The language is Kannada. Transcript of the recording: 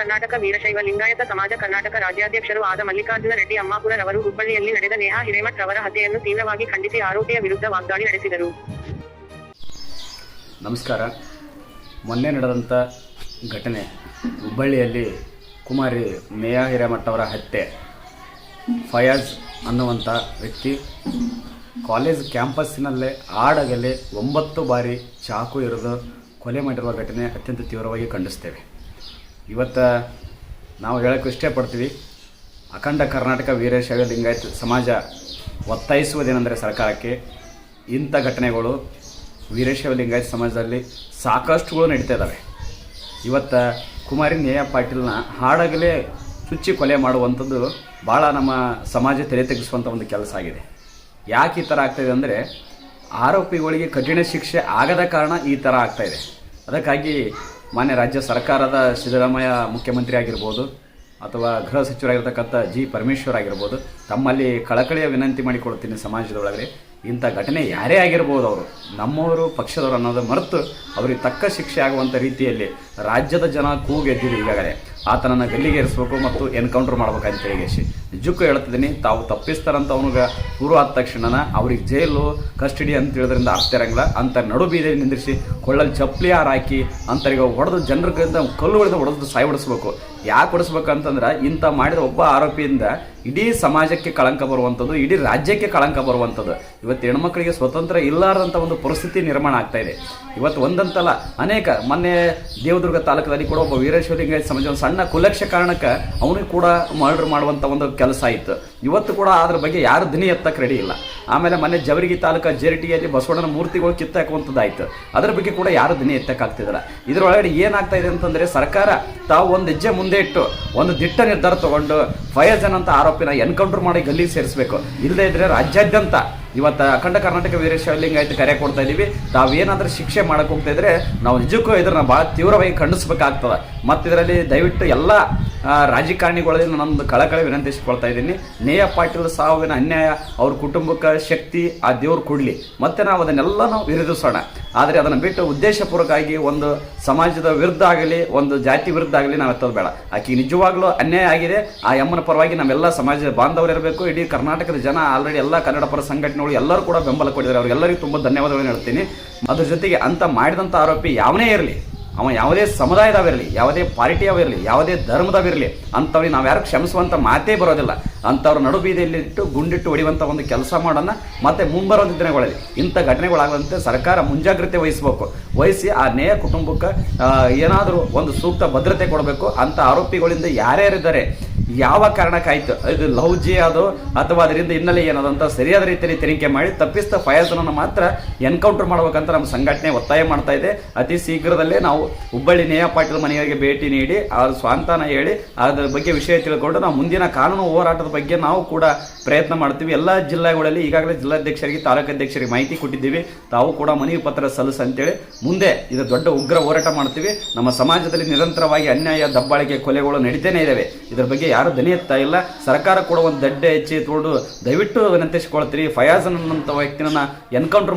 ಕರ್ನಾಟಕ ವೀರಶೈವ ಲಿಂಗಾಯತ ಸಮಾಜ ಕರ್ನಾಟಕ ರಾಜ್ಯಾಧ್ಯಕ್ಷರು ಆದ ಮಲ್ಲಿಕಾರ್ಜುನ ರೆಡ್ಡಿ ಅಮ್ಮಾಪುರರವರು ಹುಬ್ಬಳ್ಳಿಯಲ್ಲಿ ನಡೆದ ನೇಹಾ ಹಿರೇಮಠ್ ರವರ ಹತ್ಯೆಯನ್ನು ತೀವ್ರವಾಗಿ ಖಂಡಿಸಿ ಆರೋಪಿಯ ವಿರುದ್ಧ ವಾಗ್ದಾಳಿ ನಡೆಸಿದರು. ನಮಸ್ಕಾರ. ಮೊನ್ನೆ ನಡೆದಂಥ ಘಟನೆ ಹುಬ್ಬಳ್ಳಿಯಲ್ಲಿ ಕುಮಾರಿ ಮೇಯಾ ಹಿರೇಮಠ ಅವರ ಹತ್ಯೆ. ಫಯಾಜ್ ಅನ್ನುವಂಥ ವ್ಯಕ್ತಿ ಕಾಲೇಜ್ ಕ್ಯಾಂಪಸ್ಸಿನಲ್ಲೇ ಆಡಗಲೆ ಒಂಬತ್ತು ಬಾರಿ ಚಾಕು ಇರಿದು ಕೊಲೆ ಮಾಡಿರುವ ಘಟನೆ ಅತ್ಯಂತ ತೀವ್ರವಾಗಿ ಖಂಡಿಸ್ತೇವೆ. ಇವತ್ತು ನಾವು ಹೇಳೋಕ್ಕೆ ಇಷ್ಟಪಡ್ತೀವಿ ಅಖಂಡ ಕರ್ನಾಟಕ ವೀರಶೈವ ಲಿಂಗಾಯತ ಸಮಾಜ ಒತ್ತಾಯಿಸುವುದೇನೆಂದರೆ ಸರ್ಕಾರಕ್ಕೆ. ಇಂಥ ಘಟನೆಗಳು ವೀರಶೈವ ಲಿಂಗಾಯತ ಸಮಾಜದಲ್ಲಿ ಸಾಕಷ್ಟುಗಳು ನಡೀತಾ ಇದ್ದಾವೆ ಇವತ್ತು ಕುಮಾರಿ ನೇಯ ಪಾಟೀಲ್ನ ಹಾಡಾಗಲೇ ಚುಚ್ಚಿ ಕೊಲೆ ಮಾಡುವಂಥದ್ದು ಭಾಳ ನಮ್ಮ ಸಮಾಜ ತಲೆ ತೆಗೆಸುವಂಥ ಒಂದು ಕೆಲಸ ಆಗಿದೆ. ಯಾಕೆ ಈ ಥರ ಆಗ್ತಾಯಿದೆ ಅಂದರೆ ಆರೋಪಿಗಳಿಗೆ ಕಠಿಣ ಶಿಕ್ಷೆ ಆಗದ ಕಾರಣ ಈ ಥರ ಆಗ್ತಾಯಿದೆ ಅದಕ್ಕಾಗಿ ಮಾನ್ಯ ರಾಜ್ಯ ಸರ್ಕಾರದ ಸಿದ್ದರಾಮಯ್ಯ ಮುಖ್ಯಮಂತ್ರಿ ಆಗಿರ್ಬೋದು ಅಥವಾ ಗೃಹ ಸಚಿವರಾಗಿರ್ತಕ್ಕಂಥ ಜಿ ಪರಮೇಶ್ವರ್ ಆಗಿರ್ಬೋದು, ತಮ್ಮಲ್ಲಿ ಕಳಕಳಿಯ ವಿನಂತಿ ಮಾಡಿಕೊಡ್ತೀನಿ ಸಮಾಜದೊಳಗೆ ಇಂಥ ಘಟನೆ ಯಾರೇ ಆಗಿರ್ಬೋದು ಅವರು, ನಮ್ಮವರು, ಪಕ್ಷದವರು ಅನ್ನೋದು ಮರೆತು ಅವರಿಗೆ ತಕ್ಕ ಶಿಕ್ಷೆ ಆಗುವಂಥ ರೀತಿಯಲ್ಲಿ ರಾಜ್ಯದ ಜನ ಕೂಗೆದ್ದಿದೆ ಈಗಾಗಲೇ. ಆತನನ್ನು ಗಲ್ಲಿಗೇರಿಸಬೇಕು ಮತ್ತು ಎನ್ಕೌಂಟರ್ ಮಾಡ್ಬೇಕಂತ ಹೇಳಿ ನಿಜಕ್ಕೂ ಹೇಳ್ತಿದ್ದೀನಿ, ತಾವು ತಪ್ಪಿಸ್ತಾರಂತ ಅವನಿಗೆ ಗುರು ಆದ ತಕ್ಷಣನ ಅವ್ರಿಗೆ ಜೈಲು ಕಸ್ಟಡಿ ಅಂತ ಹೇಳೋದ್ರಿಂದ ಅರ್ಥ ಇರಂಗಿಲ್ಲ. ಅಂತ ನಡು ಬೀದಿ ನಿಂದಿರಿಸಿ ಕೊಳ್ಳಲ್ಲಿ ಚಪ್ಪಲಿ ಹಾರಾಕಿ ಅಂತರಿಗೆ ಹೊಡೆದು ಜನರಿಗಿಂತ ಕಲ್ಲು ಹೊಡೆದು ಹೊಡೆದು ಸಾಯಿ ಹೊಡಿಸ್ಬೇಕು ಯಾಕೆ ಕೊಡಿಸ್ಬೇಕಂತಂದ್ರೆ ಇಂಥ ಮಾಡಿದ ಒಬ್ಬ ಆರೋಪಿಯಿಂದ ಇಡೀ ಸಮಾಜಕ್ಕೆ ಕಳಂಕ ಬರುವಂಥದ್ದು, ಇಡೀ ರಾಜ್ಯಕ್ಕೆ ಕಳಂಕ ಬರುವಂಥದ್ದು. ಇವತ್ತು ಹೆಣ್ಮಕ್ಳಿಗೆ ಸ್ವತಂತ್ರ ಇಲ್ಲಾರದಂಥ ಒಂದು ಪರಿಸ್ಥಿತಿ ನಿರ್ಮಾಣ ಆಗ್ತಾ ಇದೆ. ಇವತ್ತು ಒಂದಂತಲ್ಲ, ಅನೇಕ, ಮೊನ್ನೆ ದೇವದುರ್ಗ ತಾಲೂಕದಲ್ಲಿ ಕೂಡ ಒಬ್ಬ ವೀರೇಶ್ವರಿಂಗ ಸಮಾಜ ಒಂದು ಸಣ್ಣ ಕುಲಕ್ಷ ಕಾರಣಕ್ಕೆ ಅವನಿಗೆ ಕೂಡ ಮರ್ಡರ್ ಮಾಡುವಂಥ ಒಂದು ಕೆಲಸ ಆಯಿತು ಇವತ್ತು ಕೂಡ ಅದ್ರ ಬಗ್ಗೆ ಯಾರು ದಿನ ಎತ್ತಕ್ಕೆ ರೆಡಿ ಇಲ್ಲ. ಆಮೇಲೆ ಮೊನ್ನೆ ಜವರಿಗಿ ತಾಲೂಕು ಜೆರಿಟಿಯಲ್ಲಿ ಬಸವಣ್ಣನ ಮೂರ್ತಿಗಳು ಕಿತ್ತಾಕುವಂಥದ್ದಾಯಿತು ಅದ್ರ ಬಗ್ಗೆ ಕೂಡ ಯಾರು ದಿನ ಎತ್ತಕ್ಕಾಗ್ತಿದ್ದಾರೆ ಇದರೊಳಗಡೆ ಏನಾಗ್ತಾ ಇದೆ ಅಂತಂದರೆ ಸರ್ಕಾರ ತಾವು ಒಂದು ಹೆಜ್ಜೆ ಮುಂದೆ ಇಟ್ಟು ಒಂದು ದಿಟ್ಟ ನಿರ್ಧಾರ ತಗೊಂಡು ಫಯಜನ್ ಅಂತ ಆರೋಪಿನ ಎನ್ಕೌಂಟರ್ ಮಾಡಿ ಗಲ್ಲಿಗೆ ಸೇರಿಸಬೇಕು. ಇಲ್ಲದೇ ಇದ್ರೆ ರಾಜ್ಯಾದ್ಯಂತ ಇವತ್ತು ಅಖಂಡ ಕರ್ನಾಟಕ ವೀರಶೈಲಿಂಗ್ ಆಯ್ತು ಕರೆ ಕೊಡ್ತಾ ಇದೀವಿ. ತಾವೇನಾದ್ರೂ ಶಿಕ್ಷೆ ಮಾಡಕ್ ಹೋಗ್ತಾ ಇದ್ರೆ ನಾವು ನಿಜಕ್ಕೂ ಇದ್ರನ್ನ ಭಾಳ ತೀವ್ರವಾಗಿ ಖಂಡಿಸ್ಬೇಕಾಗ್ತದೆ. ಮತ್ತು ಇದರಲ್ಲಿ ದಯವಿಟ್ಟು ಎಲ್ಲ ರಾಜಕಾರಣಿಗಳಲ್ಲಿ ನನ್ನೊಂದು ಕಳಕಳಿ ವಿನಂತಿಸಿಕೊಳ್ತಾ ಇದ್ದೀನಿ. ನೇಯ ಪಾಟೀಲ್ ಸಾವಿನ ಅನ್ಯಾಯ, ಅವ್ರ ಕುಟುಂಬಕ್ಕೆ ಶಕ್ತಿ, ಆ ದೇವ್ರು ಕೊಡಲಿ. ಮತ್ತೆ ನಾವು ಅದನ್ನೆಲ್ಲ ನಾವು ವಿರೋಧಿಸೋಣ. ಆದರೆ ಅದನ್ನು ಬಿಟ್ಟು ಉದ್ದೇಶಪೂರ್ವಕವಾಗಿ ಒಂದು ಸಮಾಜದ ವಿರುದ್ಧ ಆಗಲಿ, ಒಂದು ಜಾತಿ ವಿರುದ್ಧ ಆಗಲಿ ನಾವು ಎತ್ತೋದು ಬೇಡ. ಆಕೆ ನಿಜವಾಗ್ಲೂ ಅನ್ಯಾಯ ಆಗಿದೆ. ಆ ಯಮ್ಮನ ಪರವಾಗಿ ನಾವೆಲ್ಲ ಸಮಾಜದ ಬಾಂಧವರಿರಬೇಕು. ಇಡೀ ಕರ್ನಾಟಕದ ಜನ ಆಲ್ರೆಡಿ ಎಲ್ಲ ಕನ್ನಡ ಪರ ಸಂಘಟನೆಗಳು ಎಲ್ಲರೂ ಕೂಡ ಬೆಂಬಲ ಕೊಟ್ಟಿದ್ದಾರೆ. ಅವ್ರಿಗೆಲ್ಲರಿಗೂ ತುಂಬ ಧನ್ಯವಾದಗಳನ್ನು ಹೇಳ್ತೀನಿ. ಅದ್ರ ಜೊತೆಗೆ ಅಂತ ಮಾಡಿದಂಥ ಆರೋಪಿ ಯಾವನೇ ಇರಲಿ ಅವ ಯಾವುದೇ ಸಮುದಾಯದವಿರಲಿ, ಯಾವುದೇ ಪಾರ್ಟಿಯವಿರಲಿ ಯಾವುದೇ ಧರ್ಮದವಿರಲಿ, ಅಂಥವ್ರಿಗೆ ನಾವು ಯಾರು ಕ್ಷಮಿಸುವಂಥ ಮಾತೇ ಬರೋದಿಲ್ಲ. ಅಂಥವ್ರ ನಡು ಬೀದಿಯಲ್ಲಿಟ್ಟು ಗುಂಡಿಟ್ಟು ಹೊಡಿಯುವಂಥ ಒಂದು ಕೆಲಸ ಮಾಡೋಣ, ಮತ್ತೆ ಮುಂಬರುವಂಥ ದಿನಗಳಲ್ಲಿ ಇಂಥ ಘಟನೆಗಳಾಗದಂತೆ ಸರ್ಕಾರ ಮುಂಜಾಗ್ರತೆ ವಹಿಸಬೇಕು. ವಹಿಸಿ ಆ ನೇಯ ಕುಟುಂಬಕ್ಕೆ ಏನಾದರೂ ಒಂದು ಸೂಕ್ತ ಭದ್ರತೆ ಕೊಡಬೇಕು ಅಂಥ ಆರೋಪಿಗಳಿಂದ ಯಾರ್ಯಾರಿದ್ದಾರೆ ಯಾವ ಕಾರಣಕ್ಕಾಯ್ತು ಇದು ಲವ್ ಜಿ ಅದು ಅಥವಾ ಅದರಿಂದ ಹಿನ್ನೆಲೆ ಏನದು ಅಂತ ಸರಿಯಾದ ರೀತಿಯಲ್ಲಿ ತನಿಖೆ ಮಾಡಿ ತಪ್ಪಿಸಿದ ಫಯಾಸನನ್ನು ಮಾತ್ರ ಎನ್ಕೌಂಟರ್ ಮಾಡಬೇಕಂತ ನಮ್ಮ ಸಂಘಟನೆ ಒತ್ತಾಯ ಮಾಡ್ತಾ ಇದೆ. ಅತಿ ಶೀಘ್ರದಲ್ಲೇ ನಾವು ಹುಬ್ಬಳ್ಳಿ ನೇಯಪಾಟೀಲ್ ಮನೆಯವರಿಗೆ ಭೇಟಿ ನೀಡಿ ಅವ್ರ ಸ್ವಾಂತನ ಹೇಳಿ, ಅದರ ಬಗ್ಗೆ ವಿಷಯ ತಿಳ್ಕೊಂಡು ನಾವು ಮುಂದಿನ ಕಾನೂನು ಹೋರಾಟದ ಬಗ್ಗೆ ನಾವು ಕೂಡ ಪ್ರಯತ್ನ ಮಾಡ್ತೀವಿ. ಎಲ್ಲ ಜಿಲ್ಲೆಗಳಲ್ಲಿ ಈಗಾಗಲೇ ಜಿಲ್ಲಾಧ್ಯಕ್ಷರಿಗೆ ತಾಲೂಕಾಧ್ಯಕ್ಷರಿಗೆ ಮಾಹಿತಿ ಕೊಟ್ಟಿದ್ದೀವಿ. ತಾವು ಕೂಡ ಮನವಿ ಪತ್ರ ಸಲ್ಲಿಸ ಅಂತೇಳಿ ಮುಂದೆ ಇದು ದೊಡ್ಡ ಉಗ್ರ ಹೋರಾಟ ಮಾಡ್ತೀವಿ. ನಮ್ಮ ಸಮಾಜದಲ್ಲಿ ನಿರಂತರವಾಗಿ ಅನ್ಯಾಯ, ದಬ್ಬಾಳಿಕೆ, ಕೊಲೆಗಳು ನಡೀತೇನೆ ಇದ್ದಾವೆ. ಇದರ ಬಗ್ಗೆ ಯಾರು ದನಿ ಎತ್ತಾ ಇಲ್ಲ, ಸರ್ಕಾರ ಕೂಡ ಒಂದು ದಡ್ಡೆ ಹೆಚ್ಚಿ ತೋಡು ದಯವಿಟ್ಟು ವಿನಂತಿಸಿಕೊಳ್ತೀರಿ ಫಯಾಜ್ ಅನ್ನೋ ವ್ಯಕ್ತಿನ ಎನ್ಕೌಂಟರ್